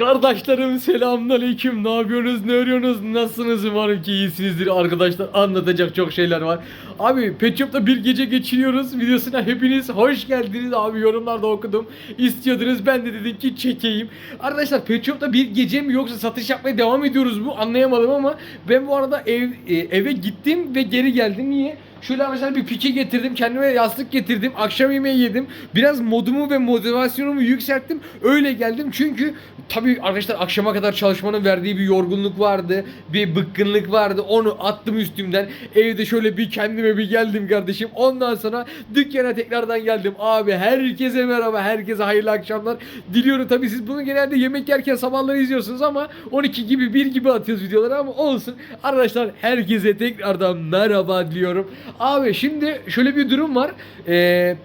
Kardeşlerim selamünaleyküm. Ne yapıyorsunuz? Ne örüyorsunuz? Nasılsınız? Umarım ki iyisinizdir arkadaşlar. Anlatacak çok şeyler var. Abi Pet Shop'ta bir gece geçiriyoruz. Videosuna hepiniz hoş geldiniz. Abi yorumlarda okudum. İstiyordunuz. Ben de dedim ki çekeyim. Arkadaşlar Pet Shop'ta bir gece mi yoksa satış yapmaya devam ediyoruz mu? Anlayamadım ama ben bu arada ev e, eve gittim ve geri geldim. Niye? Şöyle arkadaşlar bir pike getirdim. Kendime yastık getirdim. Akşam yemeği yedim. Biraz modumu ve motivasyonumu yükselttim. Öyle geldim. Çünkü tabii arkadaşlar akşama kadar çalışmanın verdiği bir yorgunluk vardı. Bir bıkkınlık vardı. Onu attım üstümden. Evde şöyle bir kendime bir geldim kardeşim. Ondan sonra dükkana tekrardan geldim. Abi herkese merhaba. Herkese hayırlı akşamlar. Diliyorum tabii siz bunu genelde yemek yerken sabahları izliyorsunuz ama 12 gibi 1 gibi atıyoruz videoları ama olsun. Arkadaşlar herkese tekrardan merhaba diliyorum. Abi şimdi şöyle bir durum var. Eee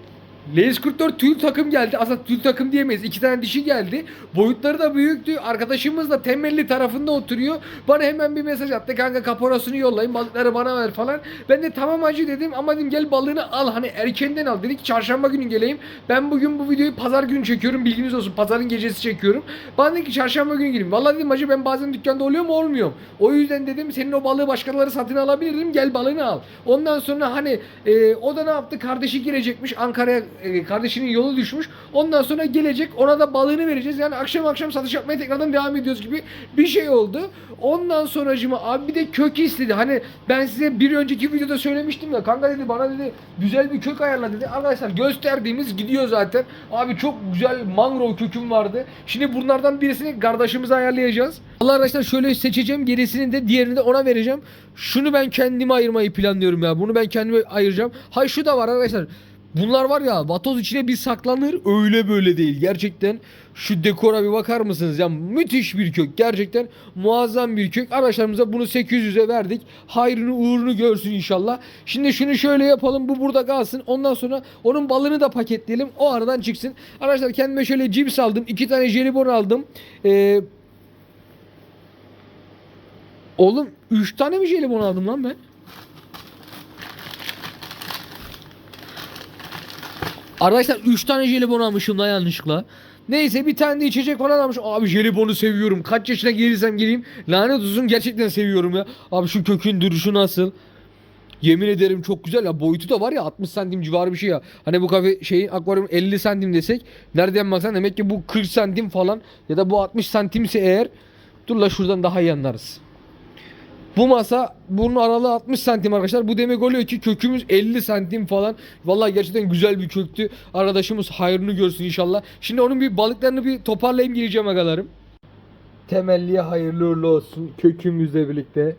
Lays 44 tül takım geldi. Aslında tül takım diyemeyiz. İki tane dişi geldi. Boyutları da büyüktü. Arkadaşımız da temelli tarafında oturuyor. Bana hemen bir mesaj attı. Kanka kaporasını yollayın. Balıkları bana ver falan. Ben de tamam hacı dedim. Ama dedim gel balığını al. Hani erkenden al. Dedi ki çarşamba günü geleyim. Ben bugün bu videoyu pazar günü çekiyorum. Bilginiz olsun. Pazarın gecesi çekiyorum. Bana dedi ki çarşamba günü geleyim. Vallahi dedim hacı ben bazen dükkanda oluyor mu olmuyor. O yüzden dedim senin o balığı başkaları satın alabilir. Gel balığını al. Ondan sonra hani e, o da ne yaptı? Kardeşi girecekmiş. Ankara'ya kardeşinin yolu düşmüş. Ondan sonra gelecek. Ona da balığını vereceğiz. Yani akşam akşam satış yapmaya tekrardan devam ediyoruz gibi bir şey oldu. Ondan sonracıma abi bir de kök istedi. Hani ben size bir önceki videoda söylemiştim ya. Kanka dedi bana dedi güzel bir kök ayarla dedi. Arkadaşlar gösterdiğimiz gidiyor zaten. Abi çok güzel mangrove köküm vardı. Şimdi bunlardan birisini kardeşimize ayarlayacağız. Allah arkadaşlar şöyle seçeceğim. Gerisini de diğerini de ona vereceğim. Şunu ben kendime ayırmayı planlıyorum ya. Bunu ben kendime ayıracağım. Hay şu da var arkadaşlar. Bunlar var ya vatoz içine bir saklanır öyle böyle değil. Gerçekten şu dekora bir bakar mısınız? Ya müthiş bir kök. Gerçekten muazzam bir kök. Arkadaşlarımıza bunu 800'e verdik. Hayrını uğrunu görsün inşallah. Şimdi şunu şöyle yapalım. Bu burada kalsın. Ondan sonra onun balını da paketleyelim. O aradan çıksın. Arkadaşlar kendime şöyle cips aldım. iki tane jelibon aldım. Ee, Oğlum 3 tane mi jelibon aldım lan ben? Arkadaşlar 3 tane jelibon almışım da yanlışlıkla. Neyse bir tane de içecek falan almış. Abi jelibonu seviyorum. Kaç yaşına gelirsem geleyim. Lanet olsun gerçekten seviyorum ya. Abi şu kökün duruşu nasıl? Yemin ederim çok güzel ya. Boyutu da var ya 60 santim civarı bir şey ya. Hani bu kafe şeyin akvaryum 50 santim desek. Nereden baksan demek ki bu 40 santim falan. Ya da bu 60 santimse eğer. Dur la şuradan daha iyi anlarız. Bu masa bunun aralığı 60 santim arkadaşlar. Bu demek oluyor ki kökümüz 50 santim falan. Vallahi gerçekten güzel bir köktü. Arkadaşımız hayrını görsün inşallah. Şimdi onun bir balıklarını bir toparlayayım gireceğim agalarım. Temelliye hayırlı uğurlu olsun kökümüzle birlikte.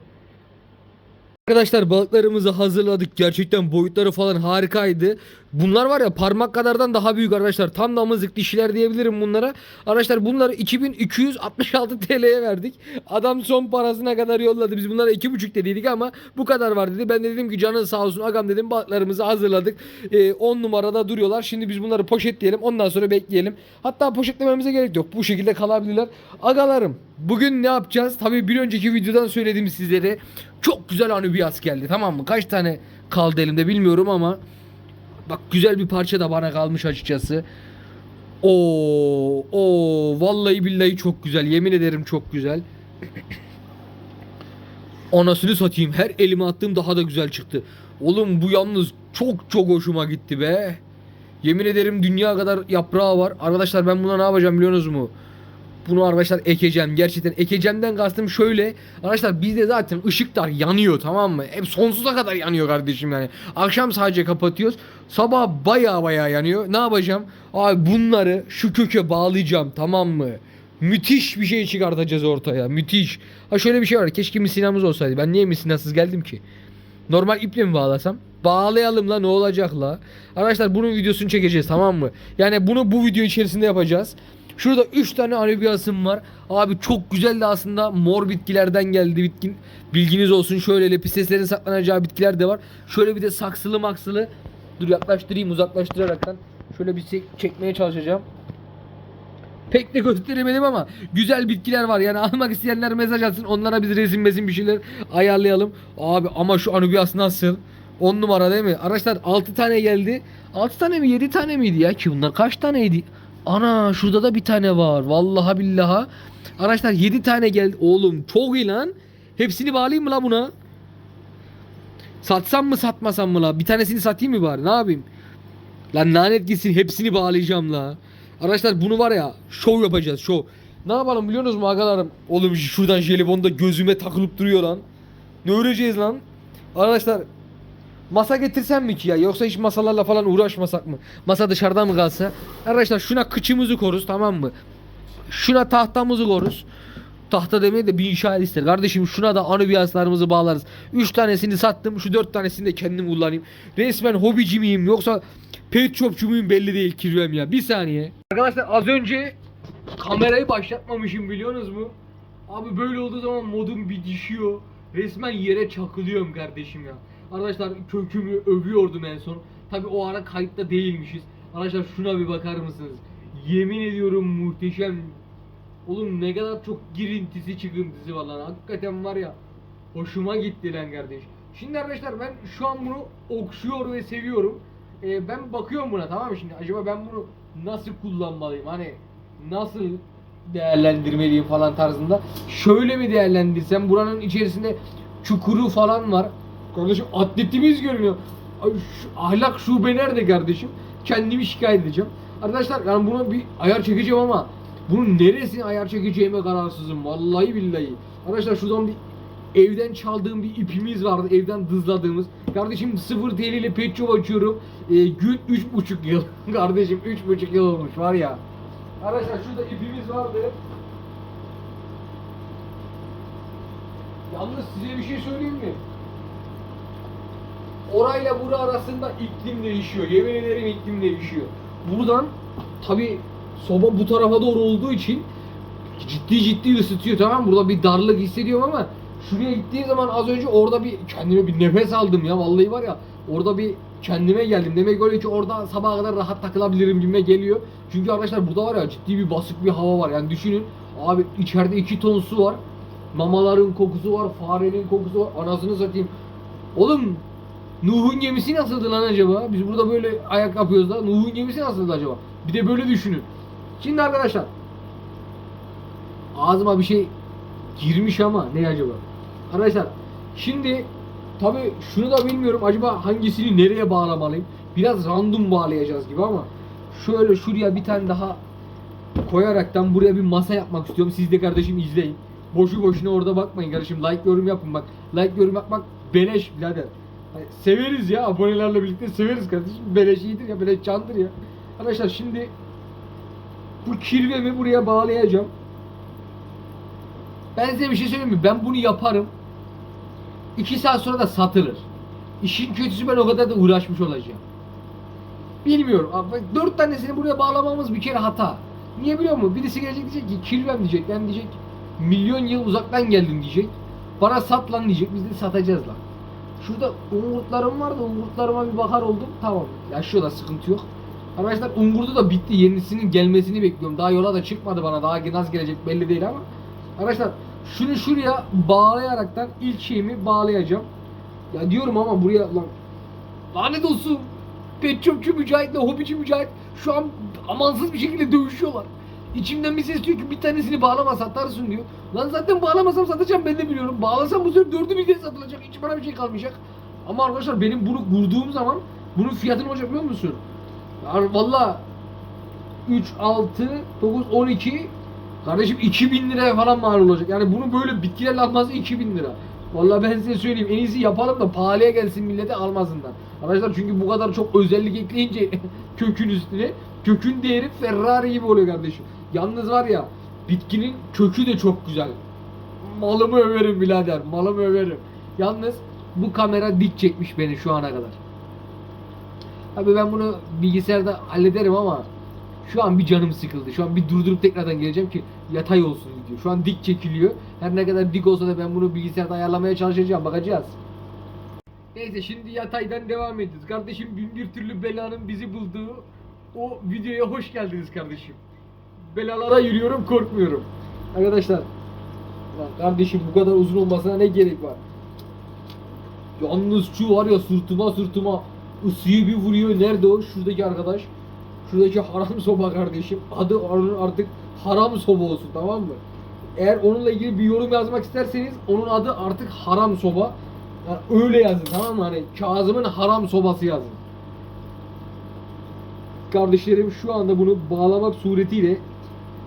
Arkadaşlar balıklarımızı hazırladık. Gerçekten boyutları falan harikaydı. Bunlar var ya parmak kadardan daha büyük arkadaşlar. Tam damızlık dişiler diyebilirim bunlara. Arkadaşlar bunları 2266 TL'ye verdik. Adam son parasına kadar yolladı. Biz bunlara 2,5 dediydik ama bu kadar var dedi. Ben de dedim ki canın sağ olsun agam dedim. Balıklarımızı hazırladık. 10 numarada duruyorlar. Şimdi biz bunları poşetleyelim. Ondan sonra bekleyelim. Hatta poşetlememize gerek yok. Bu şekilde kalabilirler. Agalarım bugün ne yapacağız? Tabii bir önceki videodan söyledim sizlere. Çok güzel anubiyas geldi tamam mı? Kaç tane kaldı elimde bilmiyorum ama bak güzel bir parça da bana kalmış açıkçası. Oo, oo vallahi billahi çok güzel. Yemin ederim çok güzel. Anasını satayım. Her elime attığım daha da güzel çıktı. Oğlum bu yalnız çok çok hoşuma gitti be. Yemin ederim dünya kadar yaprağı var. Arkadaşlar ben buna ne yapacağım biliyorsunuz mu? Bunu arkadaşlar ekeceğim. Gerçekten ekeceğimden kastım şöyle. Arkadaşlar bizde zaten ışıklar yanıyor tamam mı? Hep sonsuza kadar yanıyor kardeşim yani. Akşam sadece kapatıyoruz. Sabah baya baya yanıyor. Ne yapacağım? Abi bunları şu köke bağlayacağım tamam mı? Müthiş bir şey çıkartacağız ortaya. Müthiş. Ha şöyle bir şey var. Keşke misinamız olsaydı. Ben niye misinasız geldim ki? Normal iple mi bağlasam? Bağlayalım la ne olacak la? Arkadaşlar bunun videosunu çekeceğiz tamam mı? Yani bunu bu video içerisinde yapacağız. Şurada 3 tane anubiyasım var. Abi çok güzel de aslında mor bitkilerden geldi bitkin. Bilginiz olsun şöyle lepiseslerin saklanacağı bitkiler de var. Şöyle bir de saksılı maksılı. Dur yaklaştırayım uzaklaştıraraktan. Şöyle bir çek- çekmeye çalışacağım. Pek de gösteremedim ama güzel bitkiler var. Yani almak isteyenler mesaj atsın. Onlara biz resim mesim bir şeyler ayarlayalım. Abi ama şu anubiyas nasıl? 10 numara değil mi? Arkadaşlar 6 tane geldi. 6 tane mi 7 tane miydi ya ki bunlar kaç taneydi? Ana şurada da bir tane var. Vallahi billaha. Arkadaşlar 7 tane geldi. Oğlum çok iyi lan. Hepsini bağlayayım mı la buna? Satsam mı satmasam mı la? Bir tanesini satayım mı bari? Ne yapayım? Lan lanet gitsin hepsini bağlayacağım la. Arkadaşlar bunu var ya şov yapacağız şov. Ne yapalım biliyorsunuz mu agalarım? Oğlum şuradan jelibon da gözüme takılıp duruyor lan. Ne öreceğiz lan? Arkadaşlar masa getirsem mi ki ya? Yoksa hiç masalarla falan uğraşmasak mı? Masa dışarıda mı kalsa? Arkadaşlar şuna kıçımızı koruz tamam mı? Şuna tahtamızı koruz. Tahta demeye de bir inşaat ister. Kardeşim şuna da anubiyaslarımızı bağlarız. 3 tanesini sattım. Şu 4 tanesini de kendim kullanayım. Resmen hobici miyim yoksa pet shopçu muyum belli değil kirvem ya. Bir saniye. Arkadaşlar az önce kamerayı başlatmamışım biliyorsunuz mu? Abi böyle olduğu zaman modum bir düşüyor. Resmen yere çakılıyorum kardeşim ya. Arkadaşlar kökümü övüyordum en son. Tabi o ara kayıtta değilmişiz. Arkadaşlar şuna bir bakar mısınız? Yemin ediyorum muhteşem. Oğlum ne kadar çok girintisi çıkıntısı var lan. Hakikaten var ya. Hoşuma gitti lan kardeş. Şimdi arkadaşlar ben şu an bunu okşuyor ve seviyorum. Ee, ben bakıyorum buna tamam mı şimdi? Acaba ben bunu nasıl kullanmalıyım? Hani nasıl değerlendirmeliyim falan tarzında. Şöyle mi değerlendirsem? Buranın içerisinde çukuru falan var. Kardeşim atletimiz görünüyor. Şu, ahlak şube nerede kardeşim? Kendimi şikayet edeceğim. Arkadaşlar yani buna bir ayar çekeceğim ama bunun neresine ayar çekeceğime kararsızım. Vallahi billahi. Arkadaşlar şuradan bir evden çaldığım bir ipimiz vardı. Evden dızladığımız. Kardeşim 0 TL ile pet shop açıyorum. Ee, gün 3,5 yıl. Kardeşim 3,5 yıl olmuş var ya. Arkadaşlar şurada ipimiz vardı. Yalnız size bir şey söyleyeyim mi? Orayla bura arasında iklim değişiyor. Yemin ederim iklim değişiyor. Buradan tabi soba bu tarafa doğru olduğu için ciddi ciddi ısıtıyor tamam? Burada bir darlık hissediyorum ama şuraya gittiğim zaman az önce orada bir kendime bir nefes aldım ya vallahi var ya orada bir kendime geldim. Demek öyle ki orada sabaha kadar rahat takılabilirim gibime geliyor. Çünkü arkadaşlar burada var ya ciddi bir basık bir hava var. Yani düşünün abi içeride 2 ton su var. Mamaların kokusu var, farenin kokusu var. Anasını satayım. Oğlum Nuh'un gemisi nasıldı lan acaba? Biz burada böyle ayak yapıyoruz da Nuh'un gemisi nasıldı acaba? Bir de böyle düşünün. Şimdi arkadaşlar ağzıma bir şey girmiş ama ne acaba? Arkadaşlar şimdi tabi şunu da bilmiyorum acaba hangisini nereye bağlamalıyım? Biraz random bağlayacağız gibi ama şöyle şuraya bir tane daha koyaraktan buraya bir masa yapmak istiyorum. Siz de kardeşim izleyin. Boşu boşuna orada bakmayın kardeşim. Like yorum yapın bak. Like yorum yapmak beleş birader. Hani severiz ya abonelerle birlikte severiz kardeşim. Beleş iyidir ya beleş candır ya. Arkadaşlar şimdi bu kirvemi buraya bağlayacağım. Ben size bir şey söyleyeyim mi? Ben bunu yaparım. 2 saat sonra da satılır. İşin kötüsü ben o kadar da uğraşmış olacağım. Bilmiyorum. Dört tanesini buraya bağlamamız bir kere hata. Niye biliyor musun? Birisi gelecek diyecek ki kirvem diyecek. Ben diyecek milyon yıl uzaktan geldim diyecek. Bana sat lan diyecek. Biz de satacağız lan. Şurada umurtlarım vardı. Umurtlarıma bir bakar oldum. Tamam. Yaşıyorlar sıkıntı yok. Arkadaşlar Ungurdu da bitti. Yenisinin gelmesini bekliyorum. Daha yola da çıkmadı bana. Daha nasıl gelecek belli değil ama. Arkadaşlar şunu şuraya bağlayaraktan ilk şeyimi bağlayacağım. Ya diyorum ama buraya lan lanet olsun. Pet shopçu Mücahit'le hobici Mücahit şu an amansız bir şekilde dövüşüyorlar. İçimden bir ses diyor ki bir tanesini bağlama satarsın diyor. Lan zaten bağlamasam satacağım ben de biliyorum. Bağlasam bu sefer dördü bir kez satılacak. Hiç bana bir şey kalmayacak. Ama arkadaşlar benim bunu vurduğum zaman bunun fiyatını olacak biliyor musun? Valla 3, 6, 9, 12 Kardeşim 2000 liraya falan mal olacak. Yani bunu böyle bitkilerle alması 2000 lira. Vallahi ben size söyleyeyim en iyisi yapalım da pahalıya gelsin millete almasınlar. Arkadaşlar çünkü bu kadar çok özellik ekleyince kökün üstüne kökün değeri Ferrari gibi oluyor kardeşim. Yalnız var ya bitkinin kökü de çok güzel. Malımı överim birader malımı överim. Yalnız bu kamera dik çekmiş beni şu ana kadar. Abi ben bunu bilgisayarda hallederim ama şu an bir canım sıkıldı. Şu an bir durdurup tekrardan geleceğim ki yatay olsun video. Şu an dik çekiliyor. Her ne kadar dik olsa da ben bunu bilgisayarda ayarlamaya çalışacağım. Bakacağız. Neyse şimdi yataydan devam ediyoruz. Kardeşim bin bir türlü belanın bizi bulduğu o videoya hoş geldiniz kardeşim. Belalara yürüyorum korkmuyorum. Arkadaşlar Lan kardeşim bu kadar uzun olmasına ne gerek var? Yalnız şu var ya sırtıma sırtıma ısıyı bir vuruyor. Nerede o? Şuradaki arkadaş. Şuradaki haram soba kardeşim. Adı artık haram soba olsun tamam mı? Eğer onunla ilgili bir yorum yazmak isterseniz onun adı artık haram soba. Yani öyle yazın tamam mı? Hani Kazım'ın haram sobası yazın. Kardeşlerim şu anda bunu bağlamak suretiyle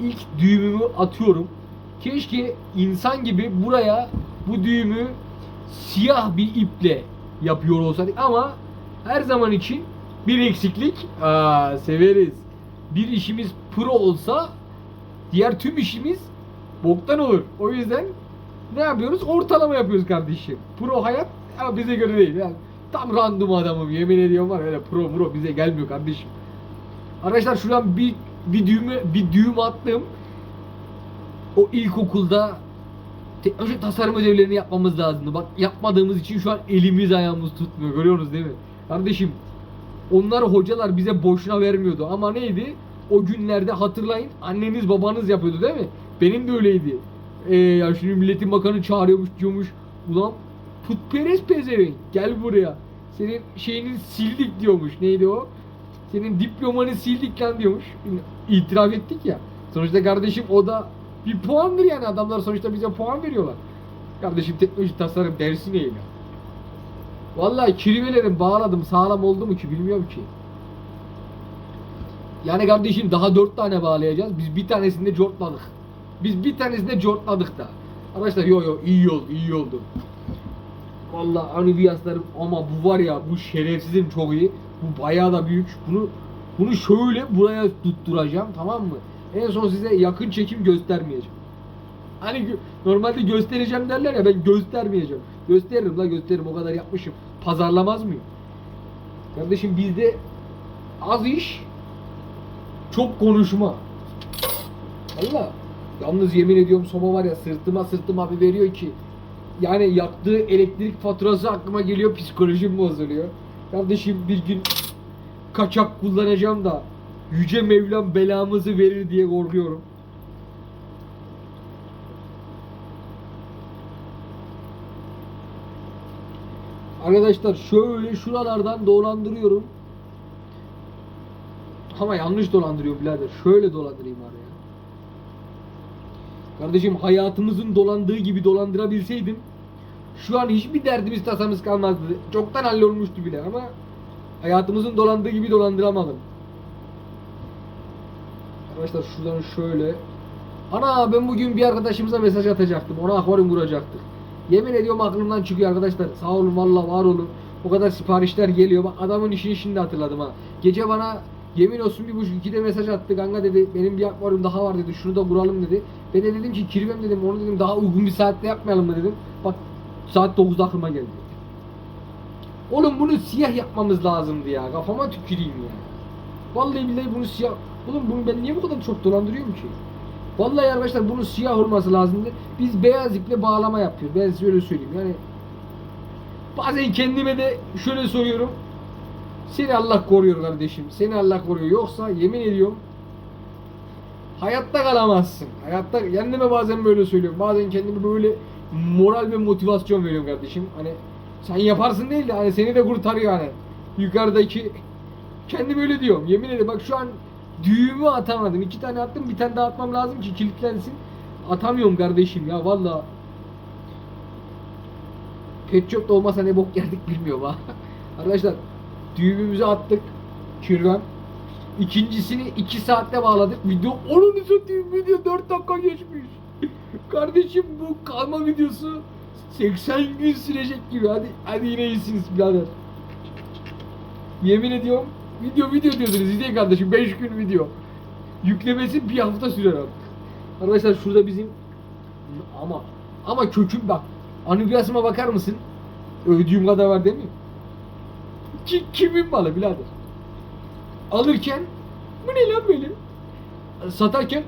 ilk düğümümü atıyorum. Keşke insan gibi buraya bu düğümü siyah bir iple yapıyor olsaydık ama her zaman için bir eksiklik aa, severiz. Bir işimiz pro olsa diğer tüm işimiz boktan olur. O yüzden ne yapıyoruz? Ortalama yapıyoruz kardeşim. Pro hayat ama bize göre değil. Yani tam random adamım yemin ediyorum var öyle pro pro bize gelmiyor kardeşim. Arkadaşlar şuradan bir bir düğümü bir düğüm attım. O ilkokulda teknoloji tasarım ödevlerini yapmamız lazımdı. Bak yapmadığımız için şu an elimiz ayağımız tutmuyor. Görüyorsunuz değil mi? Kardeşim onlar hocalar bize boşuna vermiyordu ama neydi? O günlerde hatırlayın anneniz babanız yapıyordu değil mi? Benim de öyleydi. Ee, ya şimdi milletin bakanı çağırıyormuş diyormuş. Ulan putperest pezevenk gel buraya. Senin şeyini sildik diyormuş. Neydi o? Senin diplomanı sildik lan diyormuş. İtiraf ettik ya. Sonuçta kardeşim o da bir puandır yani adamlar sonuçta bize puan veriyorlar. Kardeşim teknoloji tasarım dersi neydi? Vallahi kirvelerim bağladım sağlam oldu mu ki bilmiyorum ki. Yani kardeşim daha dört tane bağlayacağız. Biz bir tanesinde cortladık. Biz bir tanesinde cortladık da. Arkadaşlar yo yo iyi oldu iyi oldu. Vallahi anübiyaslarım ama bu var ya bu şerefsizim çok iyi. Bu bayağı da büyük. Bunu bunu şöyle buraya tutturacağım tamam mı? En son size yakın çekim göstermeyeceğim. Hani normalde göstereceğim derler ya ben göstermeyeceğim. Gösteririm la gösteririm o kadar yapmışım. Pazarlamaz mıyım? Kardeşim bizde az iş çok konuşma. Valla yalnız yemin ediyorum soba var ya sırtıma sırtıma bir veriyor ki yani yaktığı elektrik faturası aklıma geliyor psikolojim bozuluyor. Kardeşim bir gün kaçak kullanacağım da Yüce Mevlam belamızı verir diye korkuyorum. Arkadaşlar şöyle şuralardan dolandırıyorum. Ama yanlış dolandırıyorum birader. Şöyle dolandırayım araya. Kardeşim hayatımızın dolandığı gibi dolandırabilseydim şu an hiçbir derdimiz tasamız kalmazdı. Çoktan hallolmuştu bile ama hayatımızın dolandığı gibi dolandıramadım. Arkadaşlar şuradan şöyle. Ana ben bugün bir arkadaşımıza mesaj atacaktım. Ona akvaryum kuracaktık. Yemin ediyorum aklımdan çıkıyor arkadaşlar. Sağ olun valla var olun. O kadar siparişler geliyor. Bak adamın işini şimdi hatırladım ha. Gece bana yemin olsun bir buçuk ikide mesaj attı. Kanka dedi benim bir akvaryum daha var dedi. Şunu da kuralım dedi. Ben de dedim ki kirvem dedim. Onu dedim daha uygun bir saatte yapmayalım mı dedim. Bak saat 9'da aklıma geldi. Oğlum bunu siyah yapmamız lazımdı ya. Kafama tüküreyim ya. Vallahi billahi bunu siyah... Oğlum bunu ben niye bu kadar çok dolandırıyorum ki? Vallahi arkadaşlar bunun siyah olması lazımdı. Biz beyaz iple bağlama yapıyoruz. Ben size öyle söyleyeyim. Yani bazen kendime de şöyle soruyorum. Seni Allah koruyor kardeşim. Seni Allah koruyor. Yoksa yemin ediyorum hayatta kalamazsın. Hayatta kendime bazen böyle söylüyorum. Bazen kendime böyle moral ve motivasyon veriyorum kardeşim. Hani sen yaparsın değil de hani seni de kurtarıyor hani. Yukarıdaki kendim öyle diyorum. Yemin ederim bak şu an düğümü atamadım. İki tane attım bir tane daha atmam lazım ki kilitlensin. Atamıyorum kardeşim ya valla. Pet shop'ta olmasa ne bok yerdik bilmiyorum ha. Arkadaşlar düğümümüzü attık. Kirvem. İkincisini 2 saatte bağladık. Video onun satayım video 4 dakika geçmiş. Kardeşim bu kalma videosu 80 gün sürecek gibi. Hadi hadi yine iyisiniz birader. Yemin ediyorum video video diyorsunuz izleyin kardeşim 5 gün video. Yüklemesi bir hafta sürer artık. Arkadaşlar şurada bizim ama ama köküm bak. Anübiyasıma bakar mısın? Övdüğüm kadar var değil mi? Ki, kimin malı birader? Alırken bu ne lan böyle? Satarken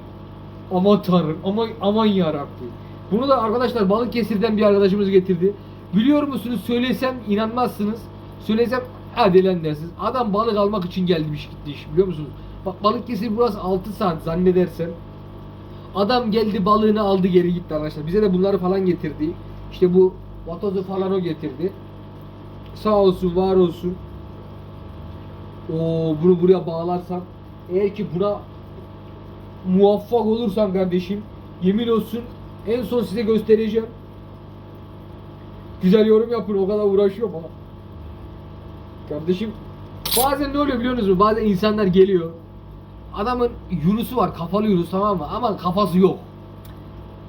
aman tanrım aman, aman yarabbim. Bunu da arkadaşlar Balıkesir'den bir arkadaşımız getirdi. Biliyor musunuz söylesem inanmazsınız. Söylesem hadi lan dersiniz. Adam balık almak için gelmiş gitti biliyor musunuz? Bak Balıkesir burası 6 saat zannedersem. Adam geldi balığını aldı geri gitti arkadaşlar. Bize de bunları falan getirdi. İşte bu vatozu falan o getirdi. Sağ olsun var olsun. Oo bunu buraya bağlarsam Eğer ki buna muvaffak olursan kardeşim yemin olsun en son size göstereceğim. Güzel yorum yapın o kadar uğraşıyorum ama. Kardeşim bazen ne oluyor biliyor musunuz? Bazen insanlar geliyor. Adamın Yunus'u var kafalı Yunus tamam mı? Ama kafası yok.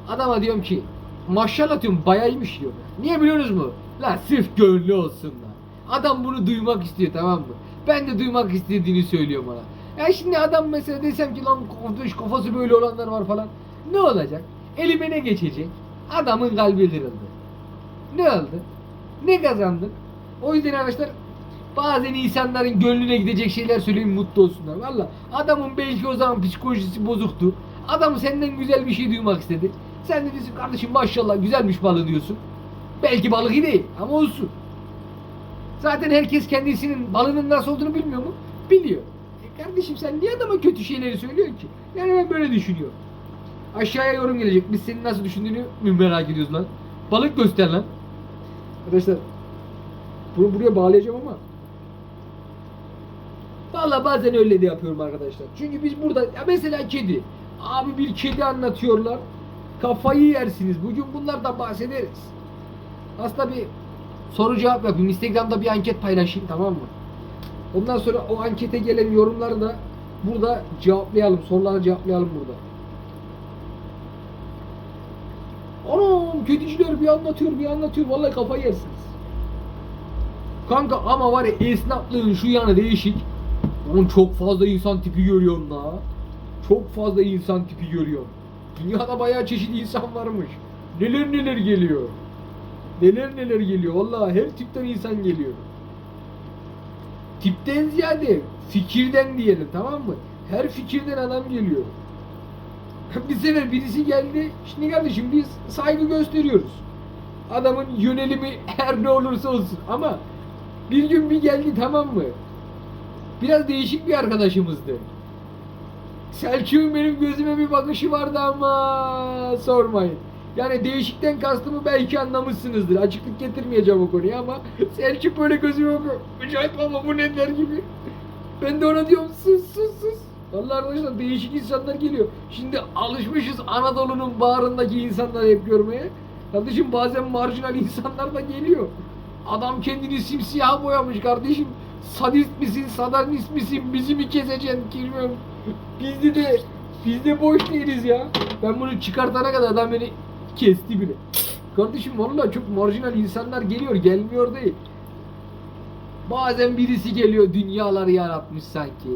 Adama diyorum ki maşallah diyorum bayaymış diyor. Niye biliyorsunuz mu? La sırf gönlü olsun lan. Adam bunu duymak istiyor tamam mı? Ben de duymak istediğini söylüyorum ona. Ya şimdi adam mesela desem ki lan kardeş kafası böyle olanlar var falan. Ne olacak? Elime ne geçecek? Adamın kalbi kırıldı. Ne oldu? Ne kazandık? O yüzden arkadaşlar bazen insanların gönlüne gidecek şeyler söyleyin mutlu olsunlar. Valla adamın belki o zaman psikolojisi bozuktu. Adam senden güzel bir şey duymak istedi. Sen de diyorsun kardeşim maşallah güzelmiş balığı diyorsun. Belki balık iyi değil ama olsun. Zaten herkes kendisinin balının nasıl olduğunu bilmiyor mu? Biliyor. Kardeşim sen niye adama kötü şeyleri söylüyorsun ki? Yani ben böyle düşünüyorum. Aşağıya yorum gelecek. Biz senin nasıl düşündüğünü mü merak ediyoruz lan. Balık göster lan. Arkadaşlar bunu buraya bağlayacağım ama Valla bazen öyle de yapıyorum arkadaşlar. Çünkü biz burada ya mesela kedi. Abi bir kedi anlatıyorlar. Kafayı yersiniz. Bugün bunlardan bahsederiz. Aslında bir soru cevap yapayım. Instagram'da bir anket paylaşayım tamam mı? Ondan sonra o ankete gelen yorumları da burada cevaplayalım. Soruları cevaplayalım burada. Anam kediciler bir anlatıyor bir anlatıyor. Vallahi kafayı yersiniz. Kanka ama var ya esnaflığın şu yanı değişik. Oğlum çok fazla insan tipi görüyorum la. Çok fazla insan tipi görüyorum. Dünyada bayağı çeşit insan varmış. Neler neler geliyor. Neler neler geliyor. Vallahi her tipten insan geliyor. Tipten ziyade fikirden diyelim tamam mı? Her fikirden adam geliyor. bir sefer birisi geldi. Şimdi kardeşim biz saygı gösteriyoruz. Adamın yönelimi her ne olursa olsun ama bir gün bir geldi tamam mı? Biraz değişik bir arkadaşımızdı. Selçuk'un benim gözüme bir bakışı vardı ama sormayın. Yani değişikten kastımı belki anlamışsınızdır. Açıklık getirmeyeceğim o konuya ama Selçuk böyle gözüme bakıyor. Mücahit baba bu ne der gibi. Ben de ona diyorum sus sus sus. Vallahi arkadaşlar değişik insanlar geliyor. Şimdi alışmışız Anadolu'nun bağrındaki insanları hep görmeye. Kardeşim bazen marjinal insanlar da geliyor. Adam kendini simsiyah boyamış kardeşim. Sadist misin, satanist misin, bizi mi keseceksin bilmiyorum. Biz de biz de boş değiliz ya. Ben bunu çıkartana kadar adam beni kesti bile. Kardeşim vallahi çok marjinal insanlar geliyor, gelmiyor değil. Bazen birisi geliyor dünyaları yaratmış sanki.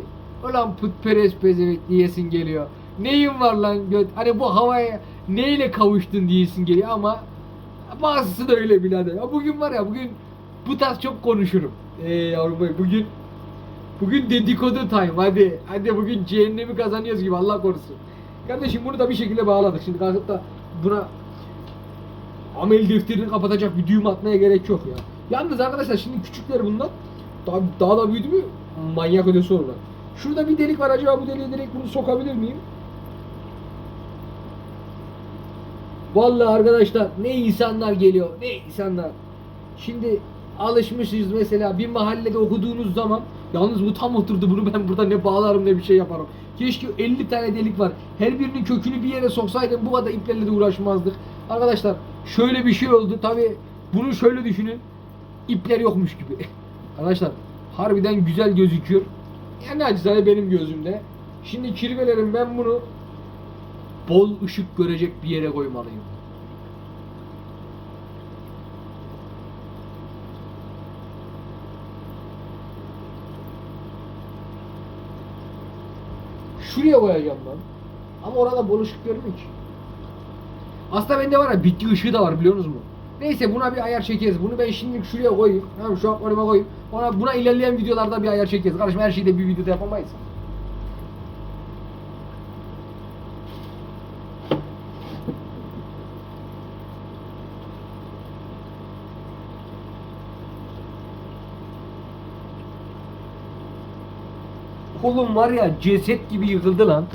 Ulan putperest pezevenk diyesin geliyor. Neyin var lan göt? Hani bu havaya neyle kavuştun diyesin geliyor ama bazısı da öyle birader. Ya bugün var ya bugün bu tarz çok konuşurum. Eee yavrum bugün bugün dedikodu time hadi. Hadi bugün cehennemi kazanıyoruz gibi Allah korusun. Kardeşim bunu da bir şekilde bağladık. Şimdi kalkıp da buna amel defterini kapatacak bir düğüm atmaya gerek yok ya. Yalnız arkadaşlar şimdi küçükler bunlar. Daha, daha da büyüdü mü manyak ödesi olurlar. Şurada bir delik var acaba bu deliğe direkt bunu sokabilir miyim? Vallahi arkadaşlar ne insanlar geliyor ne insanlar. Şimdi alışmışız mesela bir mahallede okuduğunuz zaman yalnız bu tam oturdu bunu ben burada ne bağlarım ne bir şey yaparım. Keşke 50 tane delik var. Her birinin kökünü bir yere soksaydım bu kadar iplerle de uğraşmazdık. Arkadaşlar şöyle bir şey oldu. Tabi bunu şöyle düşünün. İpler yokmuş gibi. Arkadaşlar harbiden güzel gözüküyor. Yani acizane benim gözümde. Şimdi kirvelerim ben bunu bol ışık görecek bir yere koymalıyım. Şuraya koyacağım ben. Ama orada bol ışık görmüyor ki. Aslında bende var ya bitki ışığı da var biliyor musunuz? Neyse buna bir ayar çekeriz. Bunu ben şimdi şuraya koyayım. Tamam şu akvaryuma koyayım. Ona buna ilerleyen videolarda bir ayar çekeriz. Kardeşim her şeyi de bir videoda yapamayız. Oğlum var ya ceset gibi yıkıldı lan.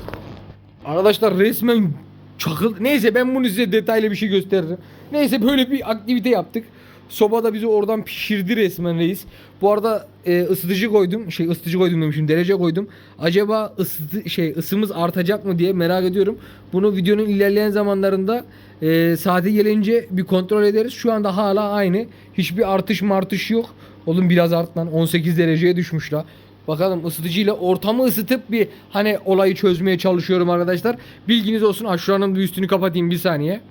Arkadaşlar resmen çakıl. Neyse ben bunu size detaylı bir şey gösteririm. Neyse böyle bir aktivite yaptık. Soba da bizi oradan pişirdi resmen reis. Bu arada e, ısıtıcı koydum. Şey ısıtıcı koydum demişim. Derece koydum. Acaba ısıtı şey ısımız artacak mı diye merak ediyorum. Bunu videonun ilerleyen zamanlarında e, saati gelince bir kontrol ederiz. Şu anda hala aynı. Hiçbir artış martış yok. Oğlum biraz art lan. 18 dereceye düşmüş la. Bakalım ısıtıcıyla ortamı ısıtıp bir hani olayı çözmeye çalışıyorum arkadaşlar. Bilginiz olsun. Ha, şuranın bir üstünü kapatayım bir saniye.